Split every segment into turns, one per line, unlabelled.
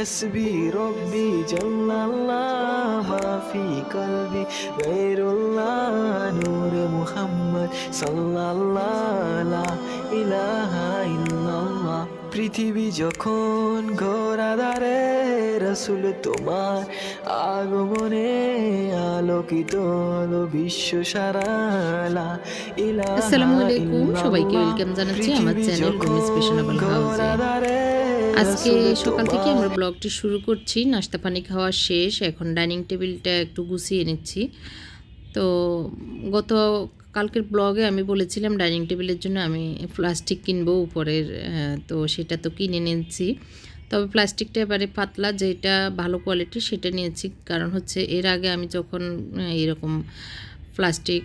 حسبي ربي جل الله ما في قلبي غير الله نور محمد صلى الله لا إله إلا الله পৃথিবী যখন ঘোরা দাঁড়ে রসুল তোমার আগমনে আলোকিত হলো বিশ্ব সারালা। ইলাহা
আসসালামু আলাইকুম। সবাইকে welcome জানাচ্ছি আমার চ্যানেল আজকে সকাল থেকে আমরা ব্লগটি শুরু করছি নাস্তা পানি খাওয়া শেষ এখন ডাইনিং টেবিলটা একটু গুছিয়ে নিচ্ছি। তো গত কালকের ব্লগে আমি বলেছিলাম ডাইনিং টেবিলের জন্য আমি প্লাস্টিক কিনবো উপরের তো সেটা তো কিনে নিয়েছি। তবে প্লাস্টিকটা এবারে পাতলা, যেটা ভালো কোয়ালিটি সেটা নিয়েছি। কারণ হচ্ছে এর আগে আমি যখন এরকম প্লাস্টিক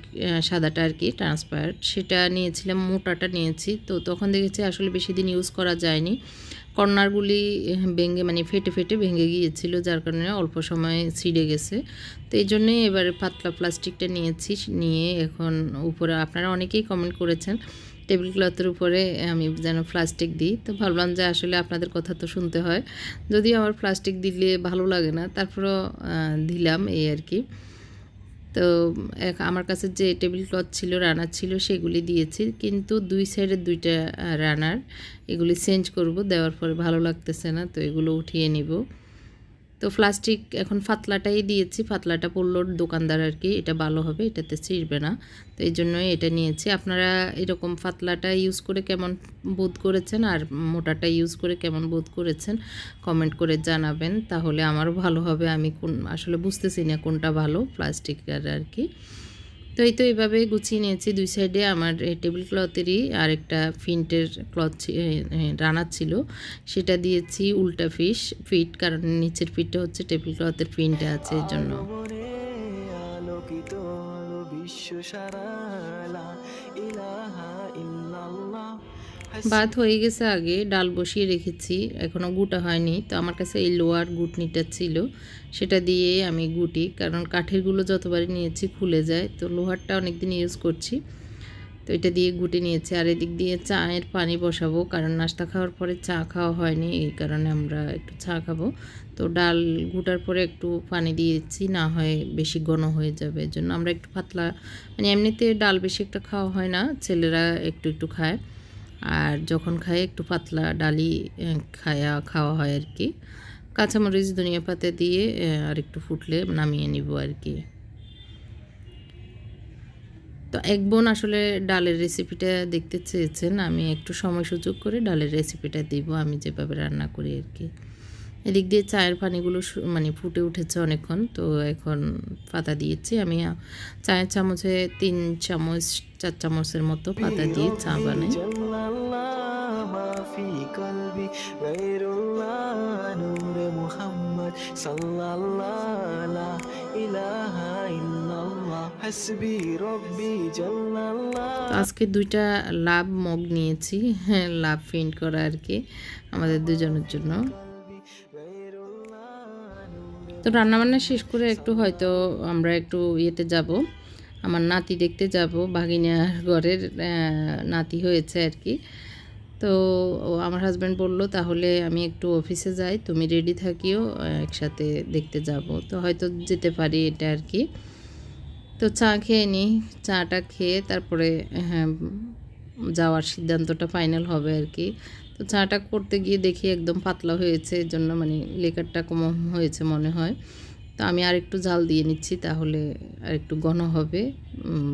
সাদাটা আর কি ট্রান্সপারেন্ট সেটা নিয়েছিলাম, মোটাটা নিয়েছি। তো তখন দেখেছি আসলে বেশি দিন ইউজ করা যায়নি। কর্নারগুলি ভেঙে মানে ফেটে ফেটে ভেঙে গিয়েছিল, যার কারণে অল্প সময়ে ছিঁড়ে গেছে। তো এই জন্যই এবারে পাতলা প্লাস্টিকটা নিয়েছি, নিয়ে এখন উপরে আপনারা অনেকেই কমেন্ট করেছেন টেবিল ক্লথের উপরে আমি যেন প্লাস্টিক দিই। তো ভাবলাম যে আসলে আপনাদের কথা তো শুনতে হয়। যদিও আমার প্লাস্টিক দিলে ভালো লাগে না, তারপরও দিলাম এই আর কি। তো আমার কাছে যে টেবিল ক্লথ ছিল, রানার ছিল, সেগুলি দিয়েছি। কিন্তু দুই সাইডের দুইটা রানার, এগুলি চেঞ্জ করব, দেওয়ার পরে ভালো লাগতেছে না, তো এগুলো উঠিয়ে নিব। তো প্লাস্টিক এখন ফাতলাটাই দিয়েছি, ফাতলাটা পড়ল দোকানদার আর কি এটা ভালো হবে, এটাতে ছিঁড়বে না। তো এই জন্যই এটা নিয়েছি। আপনারা এরকম ফাতলাটা ইউজ করে কেমন বোধ করেছেন আর মোটাটা ইউজ করে কেমন বোধ করেছেন কমেন্ট করে জানাবেন। তাহলে আমারও ভালো হবে, আমি কোন, আসলে বুঝতেছি না কোনটা ভালো প্লাস্টিকের আর কি তো এই তো এইভাবে গুছিয়ে নিয়েছি। দুই সাইডে আমার টেবিল ক্লথেরই আর একটা ফিন্টের ক্লথ রানার ছিল। সেটা দিয়েছি উল্টা ফিস, ফিট, কারণ নিচের ফিটটা হচ্ছে টেবিল ক্লথের ফিনটা আছে, এর জন্য।
বিশ্ব সারালা
ভাত হয়ে গেছে আগে, ডাল বসিয়ে রেখেছি এখনও গুটা হয়নি। তো আমার কাছে এই লোয়ার গুটনিটা ছিল, সেটা দিয়ে আমি গুটি, কারণ কাঠেরগুলো যতবারই নিয়েছি খুলে যায়, তো লোহারটা অনেক দিন ইউজ করছি। তো এটা দিয়ে গুটে নিয়েছি, আর এদিক দিয়ে চায়ের পানি বসাবো, কারণ নাস্তা খাওয়ার পরে চা খাওয়া হয়নি, এই কারণে আমরা একটু চা খাব। তো ডাল গুটার পরে একটু পানি দিয়েছি, না হয় বেশি ঘন হয়ে যাবে, এর জন্য আমরা একটু পাতলা মানে এমনিতে ডাল বেশি একটা খাওয়া হয় না, ছেলেরা একটু একটু খায়। আর যখন খায় একটু পাতলা ডালি খায়া, খাওয়া হয় আর কি। কাঁচামরিচ ধনিয়া পাতা দিয়ে আর একটু ফুটলে নামিয়ে নিব আর কি। তো এক বোন আসলে ডালের রেসিপিটা দেখতে চেয়েছেন, আমি একটু সময় সুযোগ করে ডালের রেসিপিটা দিব, আমি যেভাবে রান্না করি আর কি। এদিক দিয়ে চায়ের পানিগুলো মানে ফুটে উঠেছে অনেকক্ষণ, তো এখন পাতা দিয়েছি। আমি চায়ের চামচে তিন চামচ, চার চামচের মতো পাতা দিয়ে চা বানাই।
قلبي غير الله نور محمد صلى الله لا إله إلا الله حسبي ربي جل الله
তো আজকে দুইটা লাভ মগ নিয়েছি হ্যাঁ লাভ প্রিন্ট করা আর কি আমাদের দুজনের জন্য
قلبي غير الله نور
তো রান্নাবান্না শেষ করে একটু হয়তো আমরা একটু ইয়েতে যাব আমার নাতি দেখতে যাব ভাগিনার ঘরের আহ, নাতি হয়েছে আর কি তো আমার হাজব্যান্ড বলল, তাহলে আমি একটু অফিসে যাই, তুমি রেডি থাকিও একসাথে দেখতে যাব। তো হয়তো যেতে পারি এটা আর কি। তো চা খেয়ে নিই চাটা খেয়ে তারপরে হ্যাঁ যাওয়ার সিদ্ধান্তটা ফাইনাল হবে আর কি। তো চাটা করতে গিয়ে দেখি একদম পাতলা হয়েছে, এর জন্য মানে লেকারটা কম হয়েছে মনে হয়। তো আমি আর একটু জাল দিয়ে নিচ্ছি, তাহলে আর একটু ঘন হবে।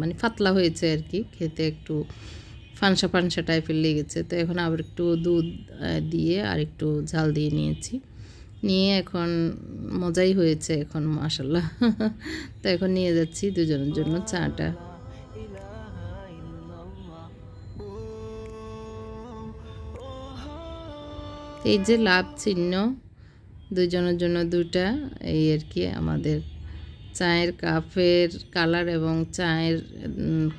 মানে পাতলা হয়েছে আর কি, খেতে একটু ফানসা ফানসা টাইপের লেগেছে। তো এখন আবার একটু দুধ দিয়ে আর একটু ঝাল দিয়ে নিয়েছি। নিয়ে এখন মজাই হয়েছে এখন মাসাল্লাহ তো এখন নিয়ে যাচ্ছি দুজনের জন্য চাটা। এই যে লাভ চিহ্ন, দুজনের জন্য দুটা, এই আর কি আমাদের চায়ের কাপের কালার এবং চায়ের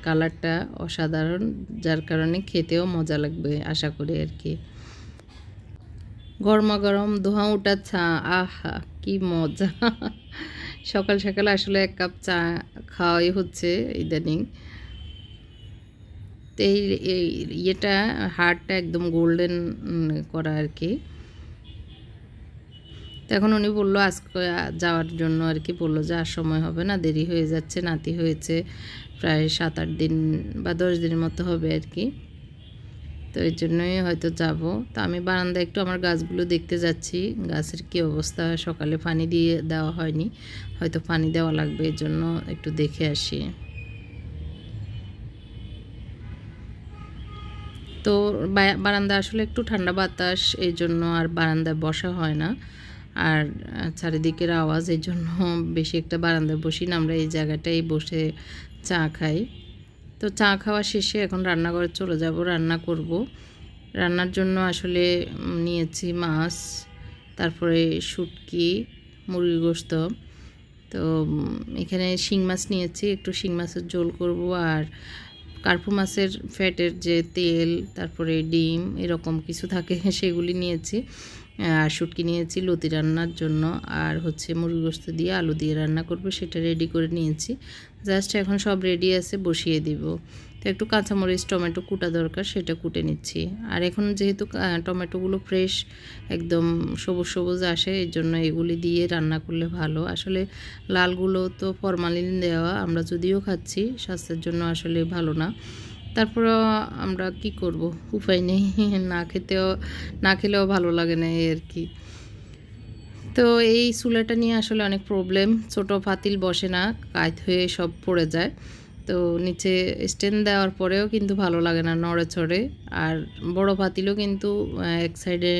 কালারটা অসাধারণ, যার কারণে খেতেও মজা লাগবে, আশা করি আর কি। গরমা গরম ধোঁয়া ওঠা চা আহা, কি মজা। সকাল সকাল আসলে এক কাপ চা খাওয়াই হচ্ছে ইদানিং। তো এই ইয়েটা হাড়টা একদম গোল্ডেন করা আর কি। তো এখন উনি বলল আজকে যাওয়ার জন্য আর কি বলল যে আর সময় হবে না, দেরি হয়ে যাচ্ছে, নাতি হয়েছে প্রায় সাত আট দিন বা দশ দিনের মতো হবে আর কি। তো এই জন্যই হয়তো যাব। তো আমি বারান্দায় একটু আমার গাছগুলো দেখতে যাচ্ছি, গাছের কী অবস্থা, সকালে পানি দিয়ে দেওয়া হয়নি, হয়তো পানি দেওয়া লাগবে, এই জন্য একটু দেখে আসি। তো বারান্দা আসলে একটু ঠান্ডা বাতাস, এই জন্য আর বারান্দায় বসা হয় না। আর চারিদিকের আওয়াজ এই জন্য বেশি একটা বারান্দায় বসি না। আমরা এই জায়গাটাই বসে চা খাই। তো চা খাওয়া শেষে এখন রান্নাঘরে চলে যাব, রান্না করব। রান্নার জন্য আসলে নিয়েছি মাছ, তারপরে শুটকি মুরগি গোস্ত। তো এখানে শিং মাছ নিয়েছি, একটু শিং মাছের ঝোল করব আর কার্পু মাছের ফ্যাটের যে তেল, তারপরে ডিম, এরকম কিছু থাকে, সেগুলি নিয়েছি। আর শুটকি নিয়েছি, লতি রান্নার জন্য। আর হচ্ছে মুরগি গোস্ত দিয়ে আলু দিয়ে রান্না করব, সেটা রেডি করে নিয়েছি। জাস্ট এখন সব রেডি আছে, বসিয়ে দিব। তো একটু কাঁচামরিচ, টমেটো কুটা দরকার, সেটা কুটে নিচ্ছি। আর এখন যেহেতু টমেটোগুলো ফ্রেশ একদম সবুজ সবুজ আসে এই জন্য এগুলি দিয়ে রান্না করলে ভালো। আসলে লালগুলো তো ফরমালিন দেওয়া, আমরা যদিও খাচ্ছি, স্বাস্থ্যের জন্য আসলে ভালো না। তারপরে আমরা কি করব? উপায় নেই। না খেতেও, না খেলেও ভালো লাগে না এই আর কি। তো এই চুলাটা নিয়ে আসলে অনেক প্রবলেম ছোট ফাতিল বসে না কায়ত হয়ে সব পড়ে যায়। তো নিচে স্ট্যান্ড দেওয়ার পরেও কিন্তু ভালো লাগে না নড়ে চড়ে আর বড় পাতিলও কিন্তু এক সাইডে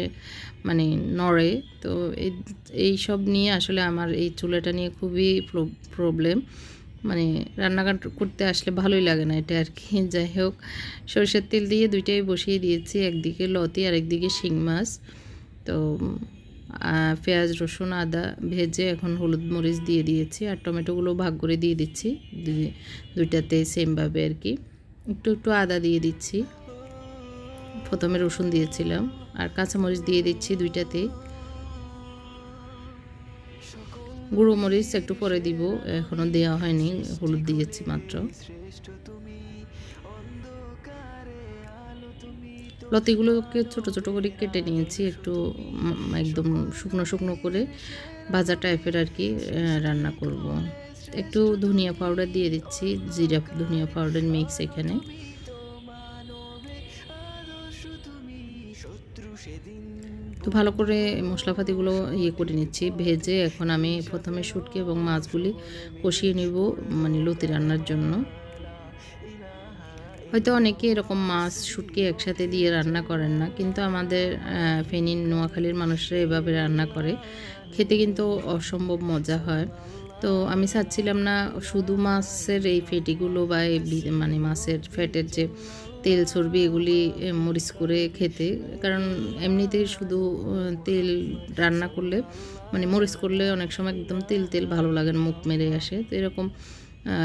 মানে নড়ে। তো এই সব নিয়ে আসলে আমার এই চুলাটা নিয়ে খুবই প্রবলেম মানে রান্নাঘাট করতে আসলে ভালোই লাগে না এটা আর কি। যাই হোক, সরষের তেল দিয়ে দুইটাই বসিয়ে দিয়েছি, একদিকে লতি আর একদিকে শিং মাছ। তো পেঁয়াজ, রসুন, আদা ভেজে এখন হলুদ মরিচ দিয়ে দিয়েছি আর টমেটোগুলো ভাগ করে দিয়ে দিচ্ছি। দুই- দুইটাতে সেমভাবে আর কি। একটু একটু আদা দিয়ে দিচ্ছি। প্রথমে রসুন দিয়েছিলাম আর কাঁচামরিচ দিয়ে দিচ্ছি দুইটাতেই। গুঁড়ো মরিচ একটু পরে দিব এখনও দেওয়া হয়নি, হলুদ দিয়েছি মাত্র লতিগুলোকে ছোট ছোট করে কেটে নিয়েছি, একটু একদম শুকনো শুকনো করে ভাজা টাইপের আর কি রান্না করব। একটু ধনিয়া পাউডার দিয়ে দিচ্ছি, জিরা ধনিয়া পাউডার মিক্স এখানে তো ভালো করে মশলাপাতিগুলো ইয়ে করে নিচ্ছি, ভেজে এখন আমি প্রথমে শুটকি এবং মাছগুলি কষিয়ে নিব মানে লতি রান্নার জন্য। হয়তো অনেকে এরকম মাছ, শুটকি একসাথে দিয়ে রান্না করেন না, কিন্তু আমাদের ফেনীর নোয়াখালীর মানুষরা এভাবে রান্না করে। খেতে কিন্তু অসম্ভব মজা হয়। তো আমি চাচ্ছিলাম না শুধু মাছের এই ফেটিগুলো বা এই মানে মাছের ফ্যাটের যে তেল চর্বি এগুলি মরিচ করে খেতে। কারণ এমনিতেই শুধু তেল রান্না করলে মানে মরিচ করলে অনেক সময় একদম তেল তেল ভালো লাগে মুখ মেরে আসে। তো এরকম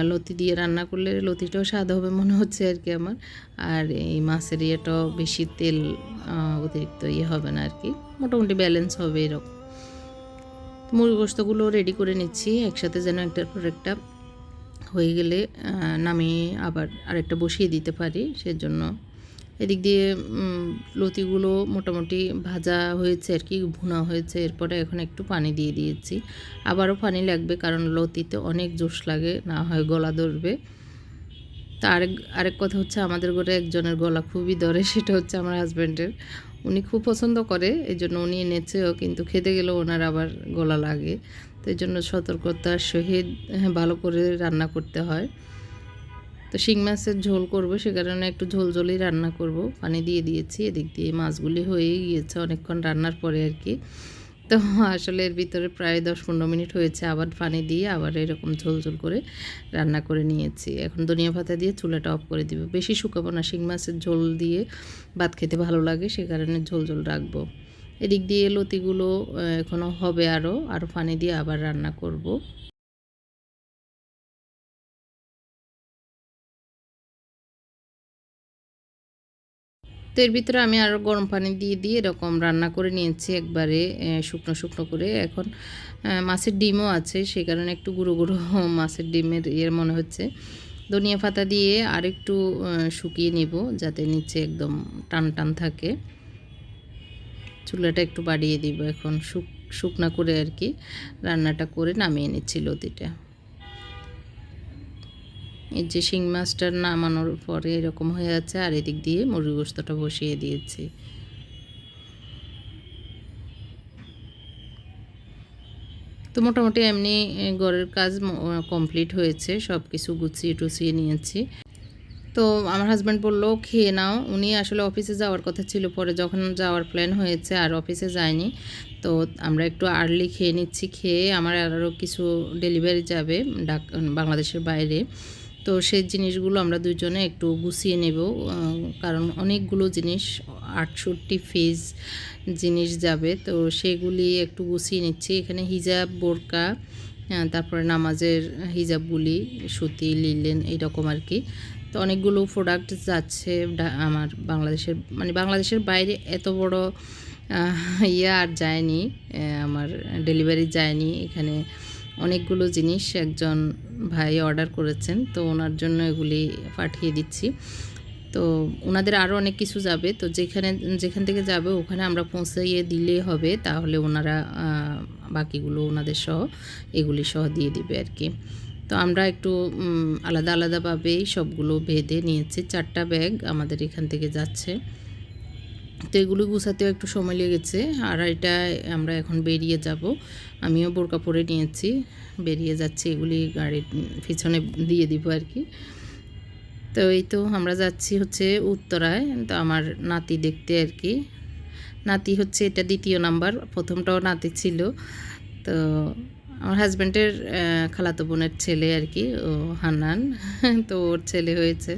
লতি দিয়ে রান্না করলে লতিটাও স্বাদ হবে মনে হচ্ছে আর কি আমার। আর এই মাছের ইয়েটাও বেশি তেল অতিরিক্ত ইয়ে হবে না আর কি। মোটামুটি ব্যালেন্স হবে এরকম। মুরগি গোস্তগুলো রেডি করে নিচ্ছি, একসাথে যেন একটার পর একটা হয়ে গেলে নামিয়ে আবার আরেকটা বসিয়ে দিতে পারি, সেজন্য। এদিক দিয়ে লতিগুলো মোটামুটি ভাজা হয়েছে আর কি, ভুনা হয়েছে, এরপরে এখন একটু পানি দিয়ে দিয়েছি। আবারও পানি লাগবে কারণ লতিতে অনেক জোশ লাগে, না হয় গলা ধরবে। তা আরেক আরেক কথা হচ্ছে, আমাদের ঘরে একজনের গলা খুবই ধরে, সেটা হচ্ছে আমার হাজব্যান্ডের উনি খুব পছন্দ করে এই জন্য উনি এনেছেও কিন্তু খেতে গেলেও ওনার আবার গলা লাগে। তো এই জন্য সতর্কতার সহিত হ্যাঁ, ভালো করে রান্না করতে হয়। তো শিং মাছের ঝোল করব সে কারণে একটু ঝোল ঝোলই রান্না করব। পানি দিয়ে দিয়েছি এদিক দিয়ে মাছগুলি হয়ে গিয়েছে অনেকক্ষণ রান্নার পরে আর কি। তো আসলে এর ভিতরে প্রায় দশ পনেরো মিনিট হয়েছে, আবার পানি দিয়ে আবার এরকম ঝোল ঝোল করে রান্না করে নিয়েছি। এখন ধনিয়া পাতা দিয়ে চুলাটা অফ করে দিব। বেশি শুকাবো না, শিং মাছের ঝোল দিয়ে ভাত খেতে ভালো লাগে, সে কারণে ঝোল ঝোল রাখব। এদিক দিয়ে লতিগুলো এখনও হবে আরও আরও পানি দিয়ে আবার রান্না করব। তো এর ভিতরে আমি আরও গরম পানি দিয়ে দিয়ে এরকম রান্না করে নিয়েছি একবারে শুকনো শুকনো করে। এখন মাছের ডিমও আছে, সেই কারণে একটু গুঁড়ো গুঁড়ো মাছের ডিমের ইয়ের মনে হচ্ছে। ধনিয়া পাতা দিয়ে আর একটু শুকিয়ে নেব যাতে নিচে একদম টান টান থাকে। চুলাটা একটু বাড়িয়ে দিব এখন, শুক, শুকনা করে আর কি। রান্নাটা করে নামিয়ে নিচ্ছি লতিটা এই যে শিং মাছটা নামানোর পরে এরকম হয়ে আছে, আর এদিক দিয়ে মুরগি গোস্তটা বসিয়ে দিয়েছি। তো মোটামুটি এমনি ঘরের কাজ কমপ্লিট হয়েছে সব কিছু গুছিয়ে টুছিয়ে নিয়েছি। তো আমার হাজব্যান্ড বলল, খেয়ে নাও। উনি আসলে অফিসে যাওয়ার কথা ছিল পরে, যখন যাওয়ার প্ল্যান হয়েছে, আর অফিসে যায়নি। তো আমরা একটু আর্লি খেয়ে নিচ্ছি, খেয়ে আমার আরও কিছু ডেলিভারি যাবে, ডাক, বাংলাদেশের বাইরে। তো সেই জিনিসগুলো আমরা দুজনে একটু গুছিয়ে নেব কারণ অনেকগুলো জিনিস, আটষট্টি ফিজ জিনিস যাবে, তো সেগুলি একটু গুছিয়ে নিচ্ছি। এখানে হিজাব, বোরকা তারপরে নামাজের হিজাবগুলি, সুতি, লিলেন এইরকম আর কি। তো অনেকগুলো প্রোডাক্ট যাচ্ছে আমার বাংলাদেশের মানে বাংলাদেশের বাইরে এত বড় ইয়ে আর যায়নি আমার ডেলিভারি যায়নি। এখানে অনেকগুলো জিনিস একজন ভাই অর্ডার করেছেন, তো ওনার জন্য এগুলি পাঠিয়ে দিচ্ছি। তো ওনাদের আরও অনেক কিছু যাবে, তো যেখানে, যেখান থেকে যাবে ওখানে আমরা পৌঁছাইয়ে দিলে হবে, তাহলে ওনারা বাকিগুলো ওনাদের সহ এগুলি সহ দিয়ে দিবে আর কি। তো আমরা একটু আলাদা আলাদাভাবেই সবগুলো বেঁধে নিয়েছি, চারটা ব্যাগ আমাদের এখান থেকে যাচ্ছে। তো এগুলো গুছাতেও একটু সময় লেগেছে। এটা আমরা এখন বেরিয়ে যাব। আমিও বোরকা পরে নিয়েছি, বেরিয়ে যাচ্ছি, এগুলি গাড়ির পিছনে দিয়ে দিব আর কি। তো এই তো আমরা যাচ্ছি হচ্ছে উত্তরায়, তো আমার নাতি দেখতে আর কি। নাতি হচ্ছে এটা দ্বিতীয় নাম্বার, প্রথমটাও নাতি ছিল। তো আমার হাজব্যান্ডের খালাতো বোনের ছেলে আর কি, ও হান্নান, তো ওর ছেলে হয়েছে।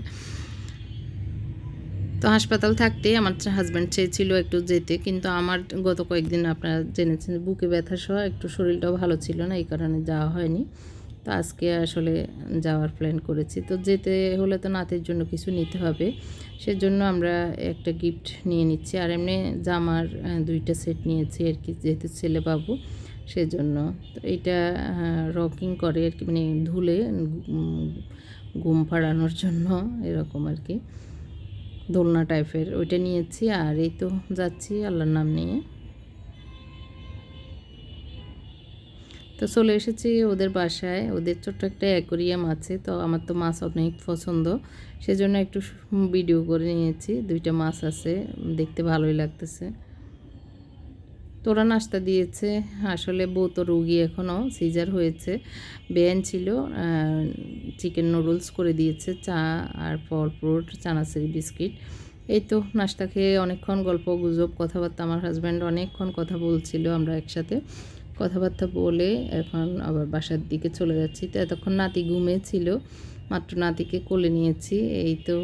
তো হাসপাতাল থাকতেই আমার হাজব্যান্ড চেয়েছিল একটু যেতে, কিন্তু আমার গত কয়েকদিন আপনারা জেনেছেন বুকে ব্যথা সহ একটু শরীরটাও ভালো ছিল না, এই কারণে যাওয়া হয়নি। তো আজকে আসলে যাওয়ার প্ল্যান করেছি। তো যেতে হলে তো নাতের জন্য কিছু নিতে হবে, সেজন্য আমরা একটা গিফট নিয়ে নিচ্ছি। আর এমনি জামার দুইটা সেট নিয়েছি আর কি, যেহেতু ছেলে বাবু, সেজন্য। তো এটা রকিং করে আর কি মানে ধুলে ঘুম পাড়ানোর জন্য এরকম আর কি। দোলনা টাইপের, ওইটা নিয়েছি। আর এই তো যাচ্ছি আল্লাহর নাম নিয়ে। তো চলে এসেছি ওদের বাসায়। ওদের ছোট্ট একটা অ্যাকোরিয়াম আছে, তো আমার তো মাছ অনেক পছন্দ। সেজন্য একটু ভিডিও করে নিয়েছি। দুইটা মাছ আছে, দেখতে ভালোই লাগতেছে। তোরা নাস্তা দিয়েছে। আসলে বউ তো রুগী এখনও সিজার হয়েছে। বেয়ান ছিল চিকেন নুডলস করে দিয়েছে, চা আর ফল ফ্রুট চানাচুরি বিস্কিট। এই তো নাস্তা খেয়ে অনেকক্ষণ গল্প, গুজব, কথাবার্তা, আমার হাজব্যান্ড অনেকক্ষণ কথা বলছিল আমরা একসাথে। কথাবার্তা বলে এখন আবার বাসার দিকে চলে যাচ্ছি। তো এতক্ষণ নাতি ঘুমিয়েছিল মাত্র নাতিকে কোলে নিয়েছি। এই তো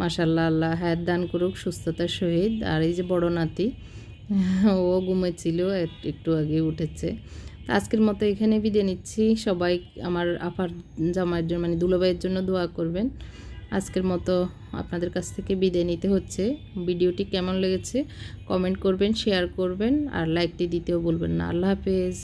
মাসাল্লাহ আল্লাহ হায়াত দান করুক, সুস্থতার সহিত। আর এই যে বড় নাতি ও ঘুমেছিল এক- একটু আগে উঠেছে। আজকের মতো এখানে বিদে নিচ্ছি। সবাই আমার আপার জামাইয়ের জন্য মানে দুলাভাইয়ের জন্য দোয়া করবেন। আজকের মতো আপনাদের কাছ থেকে বিদে নিতে হচ্ছে। ভিডিওটি কেমন লেগেছে, কমেন্ট করবেন, শেয়ার করবেন, আর লাইকটি দিতেও বলবেন না। আল্লাহ হাফেজ।